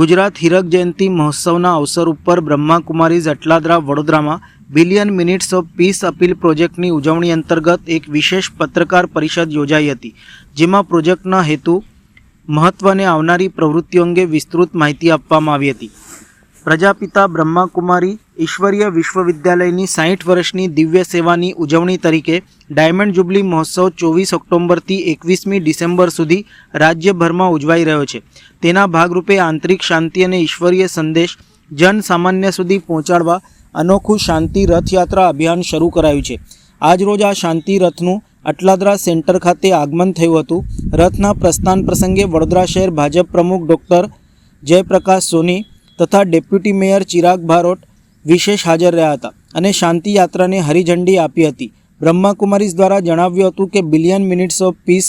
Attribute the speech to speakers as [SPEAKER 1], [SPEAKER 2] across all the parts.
[SPEAKER 1] ગુજરાત હીરક જયંતિ મહોત્સવના અવસર ઉપર બ્રહ્માકુમારીઝ અટલાદરા વડોદરામાં billion minutes of peace appeal પ્રોજેક્ટની ઉજવણી અંતર્ગત એક વિશેષ પત્રકાર પરિષદ યોજાઈ હતી, જેમાં પ્રોજેક્ટના હેતુ મહત્વને આવનારી પ્રવૃત્તિઓ અંગે વિસ્તૃત માહિતી આપવામાં આવી હતી. પ્રજાપિતા બ્રહ્માકુમારી ઈશ્વરીય વિશ્વવિદ્યાલયની સાહીઠ વર્ષની દિવ્ય સેવાની ઉજવણી તરીકે ડાયમંડ જુબલી મહોત્સવ ચોવીસ ઓક્ટોબરથી એકવીસમી ડિસેમ્બર સુધી રાજ્યભરમાં ઉજવાઈ રહ્યો છે. તેના ભાગરૂપે આંતરિક શાંતિ અને ઈશ્વરીય સંદેશ જન સામાન્ય સુધી પહોંચાડવા અનોખું શાંતિ રથયાત્રા અભિયાન શરૂ કરાયું છે. આજરોજ આ શાંતિ રથનું અટલાદરા સેન્ટર ખાતે આગમન થયું હતું. રથના પ્રસ્થાન પ્રસંગે વડોદરા શહેર ભાજપ પ્રમુખ ડૉક્ટર જયપ્રકાશ સોની તથા ડેપ્યુટી મેયર ચિરાગ ભારોટ વિશેષ હાજર રહ્યા હતા અને શાંતિ યાત્રાને હરિઝંડી આપી હતી. બ્રહ્માકુમારીઝ દ્વારા જણાવ્યું હતું કે બિલિયન મિનિટ્સ ઓફ પીસ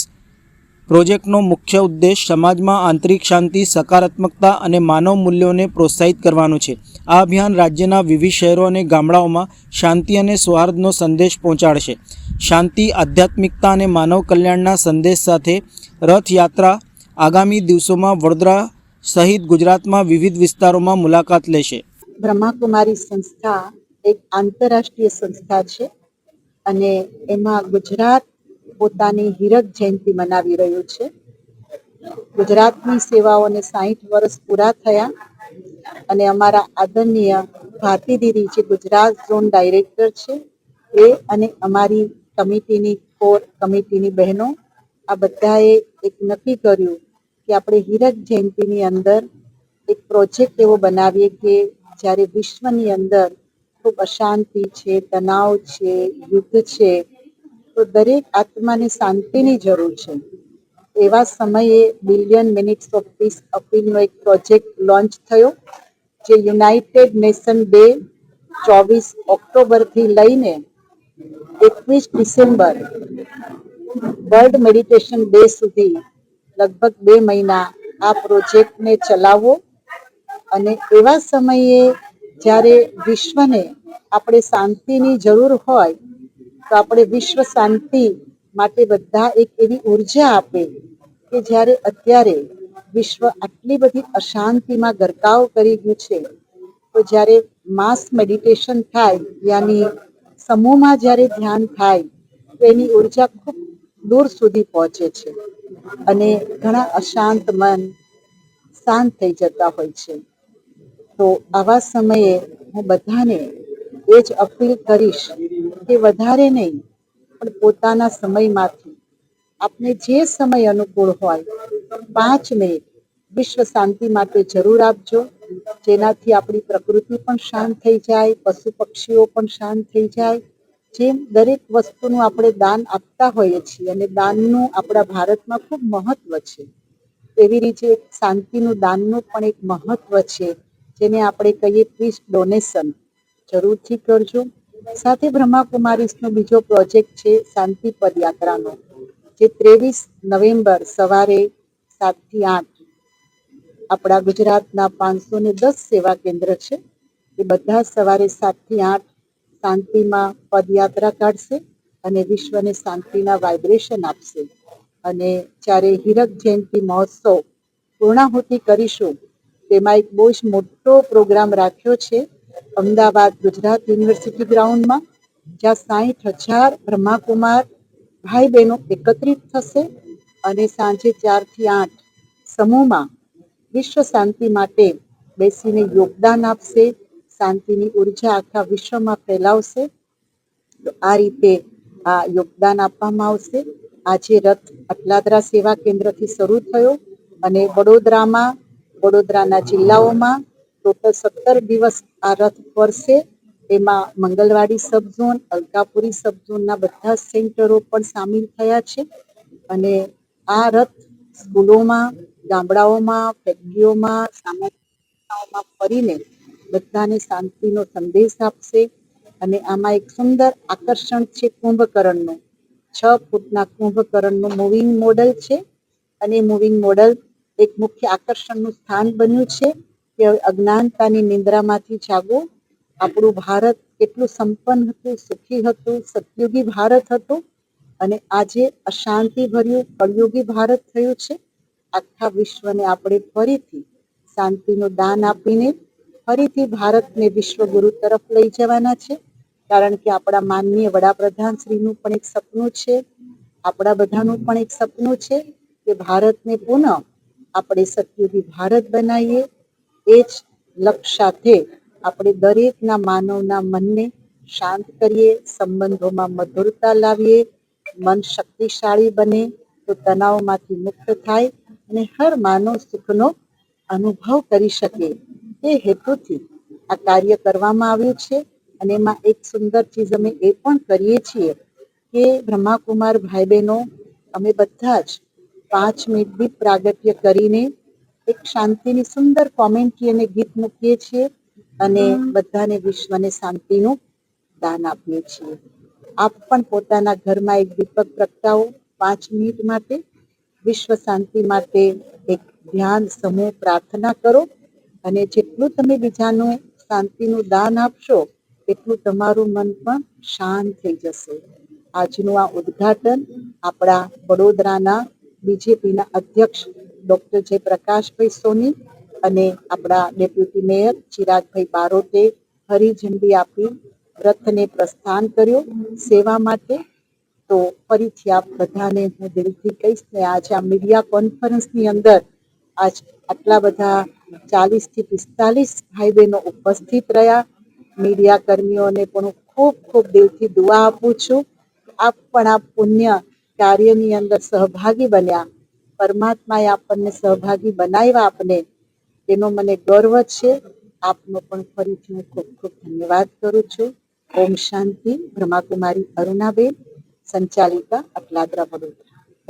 [SPEAKER 1] પ્રોજેક્ટનો મુખ્ય ઉદ્દેશ સમાજમાં આંતરિક શાંતિ, સકારાત્મકતા અને માનવ મૂલ્યોને પ્રોત્સાહિત કરવાનો છે. આ અભિયાન રાજ્યના વિવિધ શહેરો અને ગામડાઓમાં શાંતિ અને સૌહાર્દનો સંદેશ પહોંચાડશે. શાંતિ, આધ્યાત્મિકતા અને માનવ કલ્યાણના સંદેશ સાથે રથયાત્રા આગામી દિવસોમાં વડોદરા સહિત ગુજરાતમાં વિવિધ વિસ્તારોમાં મુલાકાત લેશે.
[SPEAKER 2] બ્રહ્માકુમારી સંસ્થા એક આંતરરાષ્ટ્રીય સંસ્થા છે અને એમાં ગુજરાત પોતાની હીરક જયંતિ મનાવી રહ્યું છે. ગુજરાતની સેવાઓને સાહીઠ વર્ષ પૂરા થયા અને અમારા આદરણીય ભારતી દીદી જે ગુજરાત ઝોન ડાયરેક્ટર છે એ અને અમારી કમિટીની કોર કમિટીની બહેનો આ બધાએ એક નક્કી કર્યું કે આપણે હીરક જયંતિની અંદર એક પ્રોજેક્ટ એવો બનાવીએ કે જ્યારે વિશ્વની અંદર ખૂબ અશાંતિ છે, તણાવ છે, યુદ્ધ છે, તો દરેક આત્માને શાંતિની જરૂર છે. એવા સમયે બિલિયન મિનિટ્સ ઓફ પીસ અપીલનો એક પ્રોજેક્ટ લોન્ચ થયો, જે યુનાઇટેડ નેશન ડે ચોવીસ ઓક્ટોબરથી લઈને એકવીસ ડિસેમ્બર વર્લ્ડ મેડિટેશન ડે સુધી લગભગ બે મહિના આ પ્રોજેક્ટને ચલાવવો અને એવા સમયે જ્યારે વિશ્વને આપણે શાંતિની જરૂર હોય, તો આપણે વિશ્વ શાંતિ માટે બધા એક એવી ઊર્જા આપે કે જ્યારે અત્યારે વિશ્વ આટલી બધી અશાંતિમાં ગરકાવ કરી ગયું છે, તો જ્યારે માસ મેડિટેશન થાય, યાની સમૂહમાં જ્યારે ધ્યાન થાય, તો એની ઊર્જા ખૂબ દૂર સુધી પહોંચે છે. અને ઘણા અશાંત મન શાંત થઈ જતા હોય છે. તો આવા સમયે હું બધાને એ જ અપીલ કરીશ કે વધારે નહીં, પણ પોતાના સમયમાંથી આપને જે સમય અનુકૂળ હોય, પાંચ મિનિટ વિશ્વ શાંતિ માટે જરૂર આપજો. જેનાથી આપણી પ્રકૃતિ પણ શાંત થઈ જાય, પશુ પક્ષીઓ પણ શાંત થઈ જાય જેમ દરેક વસ્તુનું આપણે દાન આપતા હોઈએ છીએ અને દાનનું આપણા ભારતમાં ખૂબ મહત્વ છે. એવી રીતે શાંતિનું દાનનું પણ એક મહત્વ છે, જેને આપણે કહીએ પ્લીઝ ડોનેશન. જરૂરથી કરજો. સાથે બ્રહ્માકુમારીસનો બીજો પ્રોજેક્ટ છે શાંતિ પદયાત્રાનો, જે ત્રેવીસ નવેમ્બર સવારે સાતથી આઠ આપણા ગુજરાતના પાંચસો ને દસ સેવા કેન્દ્ર છે. એ બધા સવારે સાતથી આઠ શાંતિમાં પદયાત્રા કાઢશે અને વિશ્વને શાંતિના વાઇબ્રેશન આપશે. અને જ્યારે હીરક જયંતિ મહોત્સવ પૂર્ણાહુતિ કરીશું, તેમાં એક બહુ જ મોટો પ્રોગ્રામ રાખ્યો છે, અમદાવાદ ગુજરાત યુનિવર્સિટી ગ્રાઉન્ડમાં, જ્યાં સાહીઠ હજાર બ્રહ્માકુમાર ભાઈ બહેનો એકત્રિત થશે અને સાંજે ચારથી આઠ સમૂહમાં વિશ્વ શાંતિ માટે બેસીને યોગદાન આપશે. શાંતિની ઊર્જા આખા વિશ્વમાં ફેલાવશે. આ રીતે આ યોગદાન આપવામાં આવશે. આજે રથ અટલાદરા સેવા કેન્દ્રથી શરૂ થયો અને વડોદરામાં, વડોદરાના જિલ્લાઓમાં ટોટલ સત્તર દિવસ આ રથ ફરશે. એમાં મંગલવાડી સબઝોન, અલકાપુરી સબઝોનના બધા સેન્ટરો પણ સામેલ થયા છે. અને આ રથ સ્કૂલોમાં, ગામડાઓમાં, ફેક્ટરીઓમાં, સામાજિક ફરીને બધાને શાંતિનો સંદેશ આપશે અને આમાં એક સુંદર આકર્ષણ છે કુંભકરણનું. છ ફૂટના કુંભકરણનું મૂવિંગ મોડલ છે અને મૂવિંગ મોડલ એક મુખ્ય આકર્ષણનું સ્થાન બન્યું છે કે અજ્ઞાનતાની નિંદ્રામાંથી જાગો. આપણું ભારત કેટલું સંપન્ન હતું, સુખી હતું, સતયુગી ભારત હતું અને આજે અશાંતિ ભર્યું કળયુગી ભારત થયું છે. આખા વિશ્વને આપણે ફરીથી શાંતિનું દાન આપીને ફરીથી ભારતને વિશ્વગુરુ તરફ લઈ જવાના છે. કારણ કે આપણા માનનીય વડાપ્રધાન શ્રીનું પણ એક સપનું છે. આપણા બધાનું પણ એક સપનું છે કે ભારતને પુનઃ આપણે સત્યુગી ભારત બનાવીએ. એ જ લક્ષ્ય સાથે આપણે દરેકના માનવના મનને શાંત કરીએ, સંબંધોમાં મધુરતા લાવીએ, મન શક્તિશાળી બને તો તણાવમાંથી મુક્ત થાય અને હર માનવ સુખનો અનુભવ કરી શકે. એ હેતુથી આ કાર્ય કરવામાં આવ્યું છે અને એમાં એક સુંદર ચીજ અમે એ પણ કરીએ છીએ કે બ્રહ્માકુમાર ભાઈ બહેનો અમે બધા જ પાંચ મિનિટ દીપ પ્રાગટ્ય કરીને એક શાંતિની સુંદર કોમેન્ટ્રી અને ગીત મૂકીએ છીએ અને બધાને વિશ્વને શાંતિનું દાન આપીએ છીએ. આપ પણ પોતાના ઘરમાં એક દીપક પ્રગટાવો પાંચ મિનિટ માટે. વિશ્વ શાંતિ માટે એક ધ્યાન, સમૂહ પ્રાર્થના કરો. અને જેટલું તમે બીજાનું શાંતિનું દાન આપશો, એટલું તમારું મન પણ શાંત થઈ જશે. આજનું આ ઉદ્ઘાટન આપણા વડોદરાના બીજેપીના અધ્યક્ષ ડોક્ટર જયપ્રકાશભાઈ સોની અને આપણા ડેપ્યુટી મેયર ચિરાગભાઈ બારોટે હરી ઝંડી આપી રથને પ્રસ્થાન કર્યો સેવા માટે. તો ફરીથી આપ બધાને હું દિલથી કહીશ ને આજે આ મીડિયા કોન્ફરન્સની અંદર આજ આટલા બધા ચાલીસથી પિસ્તાલીસ ભાઈ બહેનો ઉપસ્થિત રહ્યા. મીડિયા કર્મીઓને પણ હું ખૂબ ખૂબ દિલથી દુઆ આપું છું. આપ પણ આ પુણ્ય કાર્યની અંદર સહભાગી બન્યા. પરમાત્માએ આપણને સહભાગી બનાવ્યા આપને. તેનો મને ગર્વ છે. આપનો પણ ફરીથી હું ખૂબ ખૂબ ધન્યવાદ કરું છું. ઓમ શાંતિ. બ્રહ્માકુમારી અરુણાબેન. સંચાલિકા અટલાદરા વડોદરા.